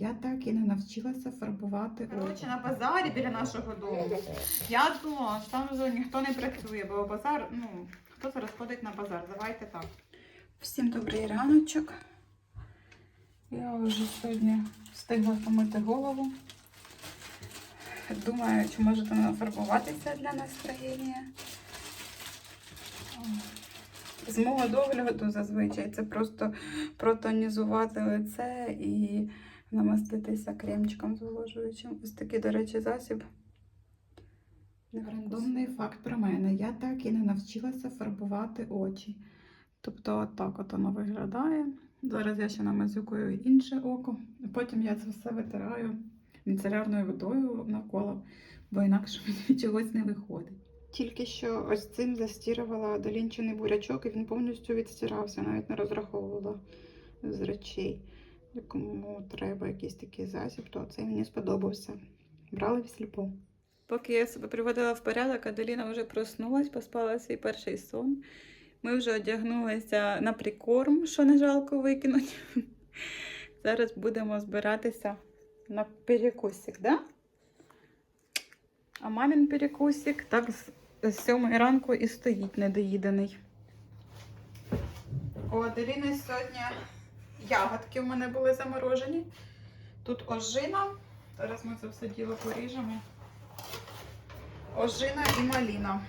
я так і не навчилася фарбувати Коротше, на базарі біля нашого дому. Я думала, що там вже ніхто не працює, бо базар, ну, хто зараз ходить на базар? Давайте так. Всім добрий раночок. Я вже сьогодні встигла помити голову. Думаю, чи може там нафарбуватися для настроєння. З мого догляду зазвичай це просто протонізувати лице і намаститися кремчиком зволожуючим. Ось такий, до речі, засіб. Рандомний факт про мене. Я так і не навчилася фарбувати очі. Тобто, отак от воно виглядає. Зараз я ще намазюкую інше око, потім я це все витираю міцелярною водою навколо, бо інакше мені чогось не виходить. Тільки що ось цим застірувала долінчений бурячок, і він повністю відстирався, навіть не розраховувала з речей. Кому треба якийсь такий засіб, то цей мені сподобався. Брали всліпу. Поки я себе приводила в порядок, Аделіна вже проснулась, поспала свій перший сон. Ми вже одягнулися на прикорм, що не жалко викинути. Зараз будемо збиратися на перекусик, да? А мамін перекусик так з, з сьомої ранку і стоїть недоїдений. У Аделіни сьогодні ягодки в мене були заморожені. Тут ожина. Зараз ми це все діло поріжемо. Ожина і маліна.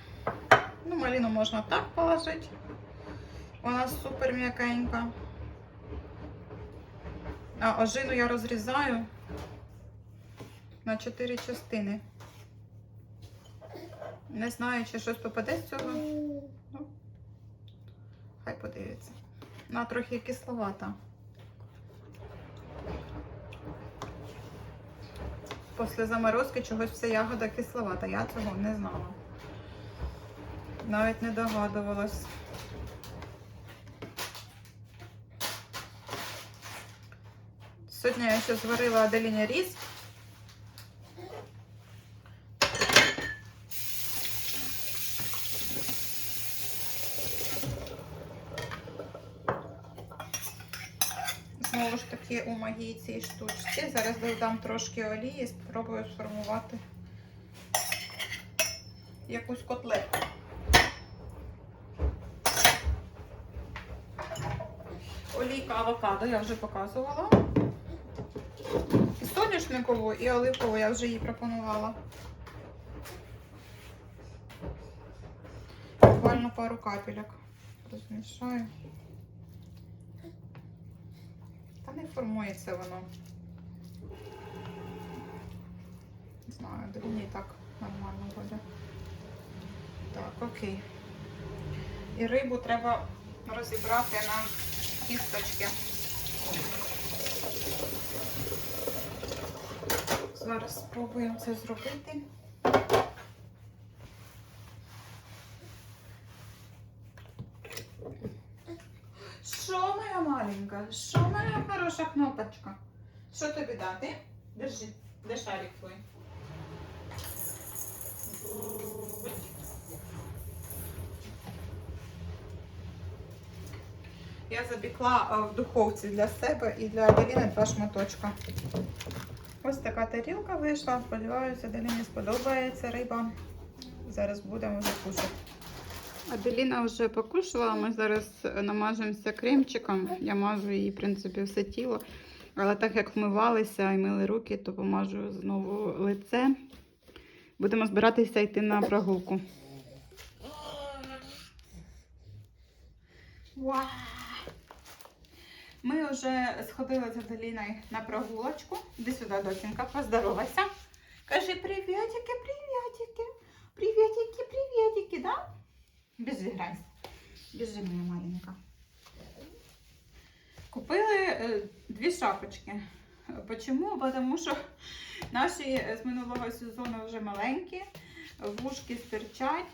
Ну, маліну можна так положити. Вона супер м'якенька. А ожину я розрізаю на 4 частини. Не знаю, чи щось попаде з цього. Ну, хай подивиться. Вона трохи кисловата. Після заморозки чогось вся ягода кисловата. Я цього не знала. Навіть не догадувалась. Сьогодні я ще зварила Аделіні різ. Знову ж таки у моїй цій штучці. Зараз додам трошки олії і спробую сформувати якусь котлетку. Олійка авокадо я вже показувала. І соняшникову, і оливкову я вже їй пропонувала. Буквально пару капелек розмішаю. Та не формується воно. Не знаю, дрібні так нормально буде. Так, окей. І рибу треба розібрати на кісточки. Зараз спробуємо це зробити. Маленька? Що моя хороша кнопочка? Що тобі дати? Держи, де шарик твій? Я запекла в духовці для себе і для Аделіни два шматочка. Ось така тарілка вийшла. Сподіваюся, Аделіні сподобається риба. Зараз будемо вже. Аделіна вже покушала, ми зараз намажемося кремчиком. Я мажу їй, в принципі, все тіло. Але так як вмивалися і мили руки, то помажу знову лице. Будемо збиратися йти на прогулку. Ми вже сходили з Аделіною на прогулочку. Іди сюди, доченька, поздоровайся. Кажи привітики, привітики. Привітики, привітики, да? Біжи, грайся. Біжи, моя маленька. Купили е, дві шапочки. Чому? Тому що наші з минулого сезону вже маленькі, вушки стирчать.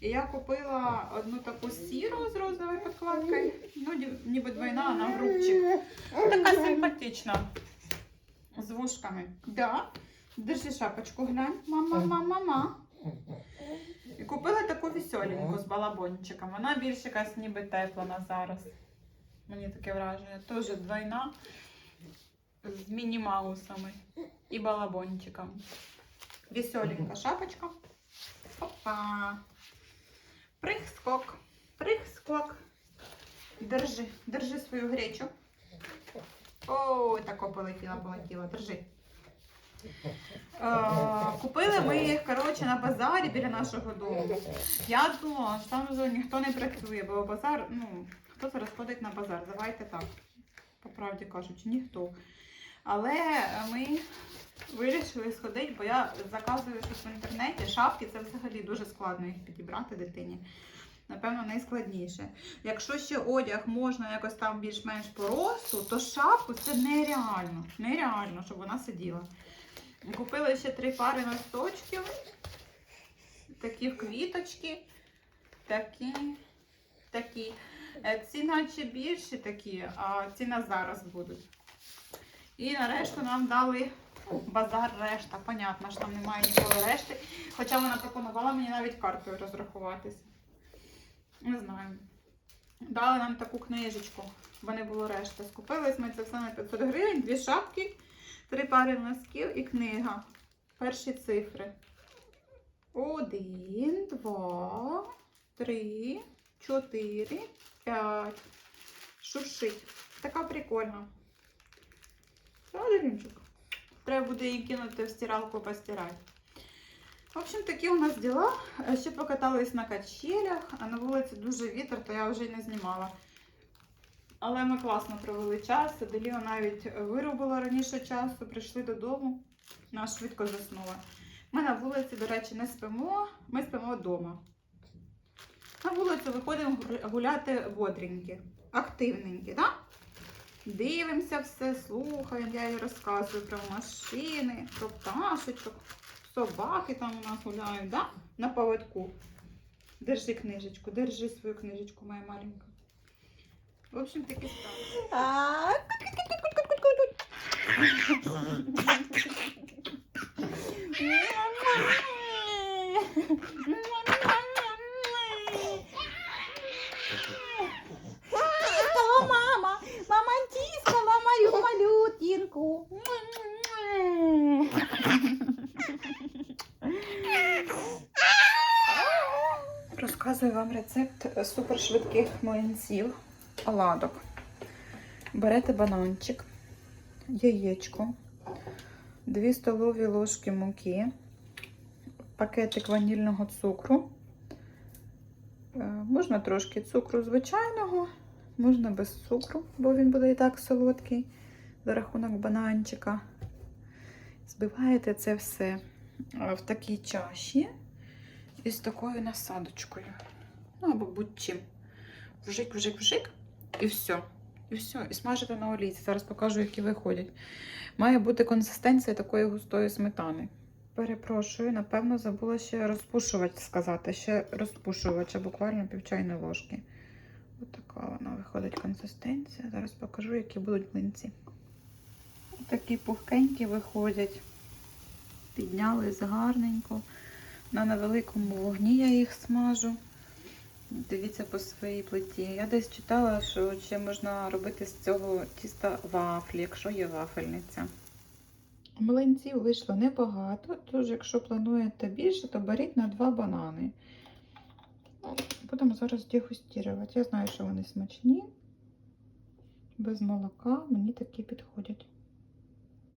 І я купила одну таку сіру з розовою підкладкою. Ну, ніби двойна, на грубчик. Така симпатична. З вушками. Да. Держи шапочку, глянь. Мама, мама, мама. І купила таку веселеньку з балабончиком. Вона більш якась ніби тепла на зараз. Мені таке враження. Теж двойна. міні-маусами і балабончиком. Веселенька шапочка. Опа. Прих-скок. Прих-скок. Держи, держи свою гречу. Ой, тако полетіла, полетіла. Держи. Е, купили ми їх, коротше, на базарі біля нашого дому. Я думала, що там вже ніхто не працює, бо базар, ну, хто зараз ходить на базар? Давайте так. По правді кажучи, ніхто. Але ми вирішили сходити, бо я заказую щось в інтернеті. Шапки це взагалі дуже складно їх підібрати дитині. Напевно, найскладніше. Якщо ще одяг можна якось там більш-менш по росту, то шапку це нереально. Нереально, щоб вона сиділа. Купили ще три пари носочків. Такі квіточки. Такі. Такі. Е, Ці наче більші такі, а ці на зараз будуть. І нарешті нам дали базар решта. Понятно, що там немає ніколи решти. Хоча вона пропонувала мені навіть картою розрахуватися. Не знаю. Дали нам таку книжечку, бо не було решти. Скупились ми це все на 500 гривень, дві шапки, три пари носків і книга. Перші цифри. Один, два, три, чотири, п'ять. Шуршить. Така прикольна. Правда, Треба буде її кинути в стиралку постирати. В общем, такі у нас діла. Ще покатались на качелях, а на вулиці дуже вітер, то я вже й не знімала. Але ми класно провели час. Деліо навіть виробила раніше часу, прийшли додому, вона швидко заснула. Ми на вулиці, до речі, не спимо, ми спимо вдома. На вулицю виходимо гуляти бодренькі, активненькі, так? Дивимося все, слухаємо, я їй розказую про машини, про пташечок. Собаки там у нас гуляють, да? На поводку. Держи книжечку, держи свою книжечку, моя маленька. В общем, такі справи. Тискала мама, мама тискала мою малютинку. Розказую вам рецепт супершвидких млинців оладок. Берете бананчик, яєчко, 2 столові ложки муки, пакетик ванільного цукру. Е, Можна трошки цукру звичайного, можна без цукру, бо він буде і так солодкий за рахунок бананчика. Збиваєте це все е, в такій чаші із такою насадочкою. Ну, або будь-чим. Вжик, вжик, вжик. І все. І все. І смажите на олійці. Зараз покажу, які виходять. Має бути консистенція такої густої сметани. Перепрошую, напевно, забула ще розпушувач сказати. Ще розпушувача, буквально пів чайної ложки. Ось така вона виходить консистенція. Зараз покажу, які будуть млинці. Такі пухкенькі виходять. Піднялись гарненько. На невеликому вогні я їх смажу. Дивіться по своїй плиті. Я десь читала, що ще можна робити з цього тіста вафлі, якщо є вафельниця. Млинців вийшло небагато, тож якщо плануєте більше, то беріть на два банани. Ну, Будемо зараз дегустувати. Я знаю, що вони смачні. Без молока мені такі підходять.